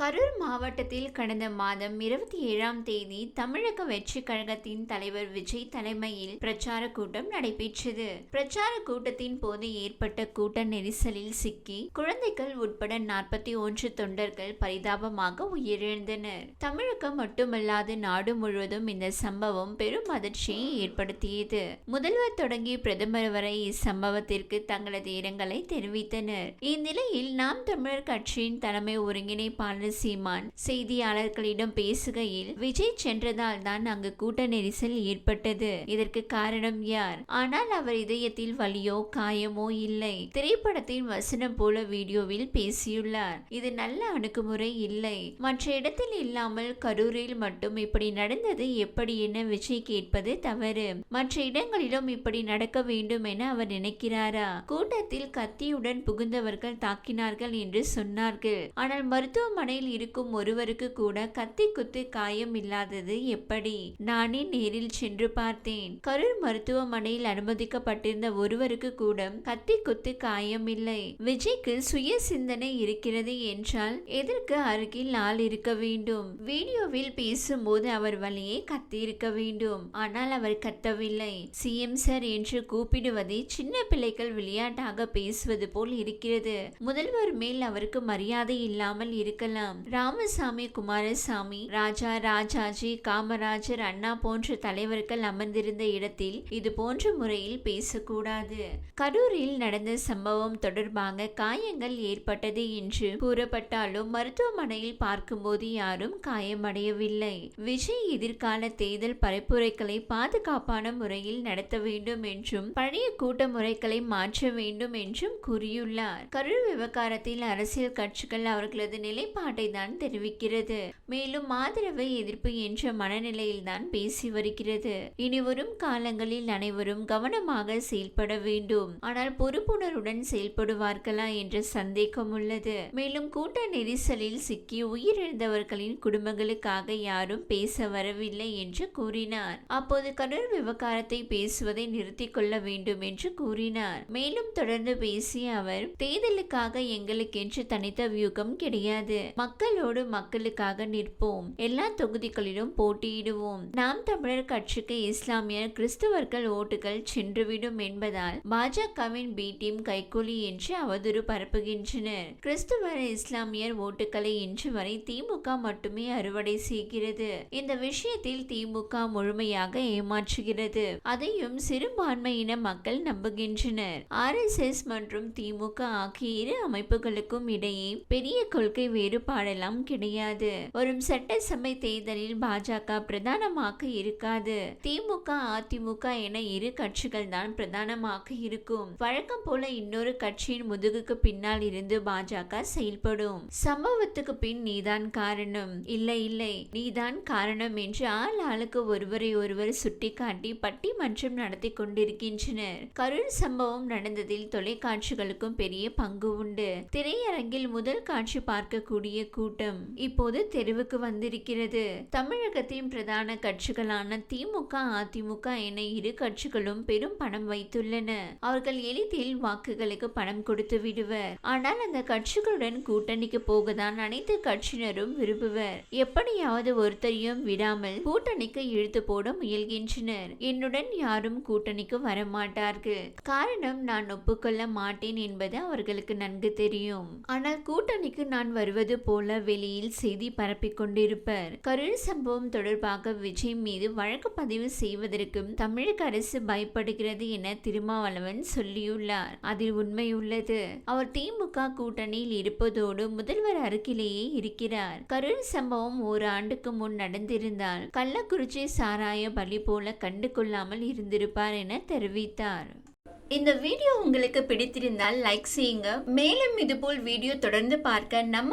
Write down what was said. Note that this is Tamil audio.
கரூர் மாவட்டத்தில் கடந்த மாதம் இருபத்தி ஏழாம் தேதி தமிழக வெற்றி கழகத்தின் தலைவர் விஜய் தலைமையில் பிரச்சார கூட்டம் நடைபெற்றது. பிரச்சார கூட்டத்தின் போது ஏற்பட்ட கூட்ட நெரிசலில் சிக்கி குழந்தைகள் உட்பட நாற்பத்தி ஒன்று தொண்டர்கள் பரிதாபமாக உயிரிழந்தனர். தமிழகம் மட்டுமல்லாது நாடு முழுவதும் இந்த சம்பவம் பெரும் அதிர்ச்சியை ஏற்படுத்தியது. முதல்வர் தொடங்கி பிரதமர் வரை இச்சம்பவத்திற்கு தங்களது இரங்கலை தெரிவித்தனர். இந்நிலையில் நாம் தமிழர் கட்சியின் தலைமை ஒருங்கிணைப்பாளர் சீமான் செய்தியாளர்களிடம் பேசுகையில் விஜய் சென்றதால் தான் அங்கு கூட்ட நெரிசல் ஏற்பட்டது. இதற்கு காரணம் யார்? ஆனால் அவர் இதயத்தில் வலியோ காயமோ இல்லை. திரைப்படத்தின் வசனம் போல வீடியோவில் பேசியுள்ளார். இது நல்ல அணுகுமுறை இல்லை. மற்ற இடத்தில் இல்லாமல் கரூரில் மட்டும் இப்படி நடந்தது எப்படி என விஜய் கேட்பது தவறு. மற்ற இடங்களிலும் இப்படி நடக்க வேண்டும் என அவர் நினைக்கிறாரா? கூட்டத்தில் கத்தியுடன் புகுந்தவர்கள் தாக்கினார்கள் என்று சொன்னார்கள். ஆனால் மருத்துவமனை சிறையில் இருக்கும் ஒருவருக்கு கூட கத்தி குத்து காயம் இல்லாதது எப்படி? நானே நேரில் சென்று பார்த்தேன். கரூர் மருத்துவமனையில் அனுமதிக்கப்பட்டிருந்த ஒருவருக்கு கூட கத்தி குத்து காயம் இல்லை. விஜய்க்கு சுய சிந்தனை இருக்கிறது என்றால் எதற்கு அருகில் ஆள் இருக்க வேண்டும்? வீடியோவில் பேசும்போது அவர் வழியே கத்தி இருக்க வேண்டும். ஆனால் அவர் கத்தவில்லை. சிஎம் சார் என்று கூப்பிடுவதை சின்ன பிள்ளைகள் விளையாட்டாக பேசுவது போல் இருக்கிறது. முதல்வர் மேல் அவருக்கு மரியாதை இல்லாமல் இருக்கலாம். ராமசாமி குமாரசாமி ராஜா ராஜாஜி காமராஜர் அண்ணா போன்ற தலைவர்கள் அமர்ந்திருந்த இடத்தில் இது போன்ற முறையில் பேசக்கூடாது. கரூரில் நடந்த சம்பவம் தொடர்பாக காயங்கள் ஏற்பட்டது என்று கூறப்பட்டாலும் மருத்துவமனையில் பார்க்கும்போது யாரும் காயமடையவில்லை. விஜய் எதிர்கால தேர்தல் பரப்புரைகளை பாதுகாப்பான முறையில் நடத்த வேண்டும் என்றும் பழைய கூட்ட முறைகளை மாற்ற வேண்டும் என்றும் கூறியுள்ளார். கரூர் விவகாரத்தில் அரசியல் கட்சிகள் அவர்களது நிலைப்பாட்டை தான் தெரிவிக்கிறது. மேலும் ஆதரவை எதிர்ப்பு என்ற மனநிலையில் தான் பேசி வருகிறது. இனி வரும் காலங்களில் அனைவரும் கவனமாக செயல்பட வேண்டும். ஆனால் பொறுப்புணர்வுடன் செயல்படுவார்களா என்ற சந்தேகம் உள்ளது. மேலும் கூட்ட நெரிசலில் சிக்கி உயிரிழந்தவர்களின் குடும்பங்களுக்காக யாரும் பேச வரவில்லை என்று கூறினார். அப்போது கரூர் விவகாரத்தை பேசுவதை நிறுத்திக் கொள்ள வேண்டும் என்று கூறினார். மேலும் தொடர்ந்து பேசிய அவர் தேர்தலுக்காக எங்களுக்கென்று தனித்த வியூகம் கிடையாது. மக்களோடு மக்களுக்காக நிற்போம். எல்லா தொகுதிகளிலும் போட்டியிடுவோம். நாம் தமிழர் கட்சிக்கு இஸ்லாமியர் கிறிஸ்தவர்கள் ஓட்டுகள் சென்றுவிடும் என்பதால் பாஜகவின் பி டீம் கைகூலி என்று அவதூறு பரப்புகின்றனர். கிறிஸ்துவர் இஸ்லாமியர் ஓட்டுகளை இன்று வரை திமுக மட்டுமே அறுவடை செய்கிறது. இந்த விஷயத்தில் திமுக முழுமையாக ஏமாற்றுகிறது. அதையும் சிறுபான்மையின மக்கள் நம்புகின்றனர். ஆர் எஸ் எஸ் மற்றும் திமுக ஆகிய இரு அமைப்புகளுக்கும் இடையே பெரிய கொள்கை வேறுபாடு பாடலாம் கிடையாது. வரும் சட்டசபை தேர்தலில் பாஜக பிரதானமாக இருக்காது. திமுக அதிமுக என இரு கட்சிகள் தான் பிரதானமாக இருக்கும். வழக்கம் போல இன்னொரு கட்சியின் முதுகுக்கு பின்னால் இருந்து பாஜக செயல்படும். சம்பவத்துக்கு பின் நீதான் காரணம். இல்லை இல்லை. நீதான் காரணம் என்று ஆள் ஆளுக்கு ஒருவரை ஒருவர் சுட்டிக்காட்டி பட்டிமன்றம் நடத்தி கொண்டிருக்கின்றனர். கரூர் சம்பவம் நடந்ததில் தொலைக்காட்சிகளுக்கும் பெரிய பங்கு உண்டு. திரையரங்கில் முதல் காட்சி பார்க்கக்கூடிய கூட்டம் இப்போது தெருவுக்கு வந்திருக்கிறது. தமிழகத்தின் பிரதான கட்சிகளான திமுக அதிமுக என இரு கட்சிகளும் பெரும் பணம் வைத்துள்ளன. அவர்கள் எளிதில் வாக்குகளுக்கு பணம் கொடுத்து விடுவர். ஆனால் அந்த கட்சிகளுடன் கூட்டணிக்கு போகதான் அனைத்து கட்சியினரும் விரும்புவர். எப்படியாவது ஒருத்தரையும் விடாமல் கூட்டணிக்கு இழுத்து போட முயல்கின்றனர். என்னுடன் யாரும் கூட்டணிக்கு வரமாட்டார்கள். காரணம் நான் ஒப்புக்கொள்ள மாட்டேன் என்பது அவர்களுக்கு நன்கு தெரியும். ஆனால் கூட்டணிக்கு நான் வருவது போல வெளியில் செய்தி பரப்பிக் கொண்டிருப்பர் கரூர் சம்பவம் தொடர்பாக விஜய் மீது வழக்கு பதிவு செய்வதற்கும் தமிழக அரசு பயப்படுகிறது என திருமாவளவன் சொல்லியுள்ளார். அதில் உண்மை உள்ளது அவர் திமுக கூட்டணியில் இருப்பதோடு முதல்வர் அருகிலேயே இருக்கிறார். கரூர் சம்பவம் ஒரு ஆண்டுக்கு முன் நடந்திருந்தால் கள்ளக்குறிச்சி சாராய பலி போல கண்டு கொள்ளாமல் இருந்திருப்பார் என தெரிவித்தார். இந்த வீடியோ உங்களுக்கு பிடித்திருந்தால் லைக் செய்யுங்க. மேலும் இதுபோல் வீடியோ தொடர்ந்து பார்க்க நம்ம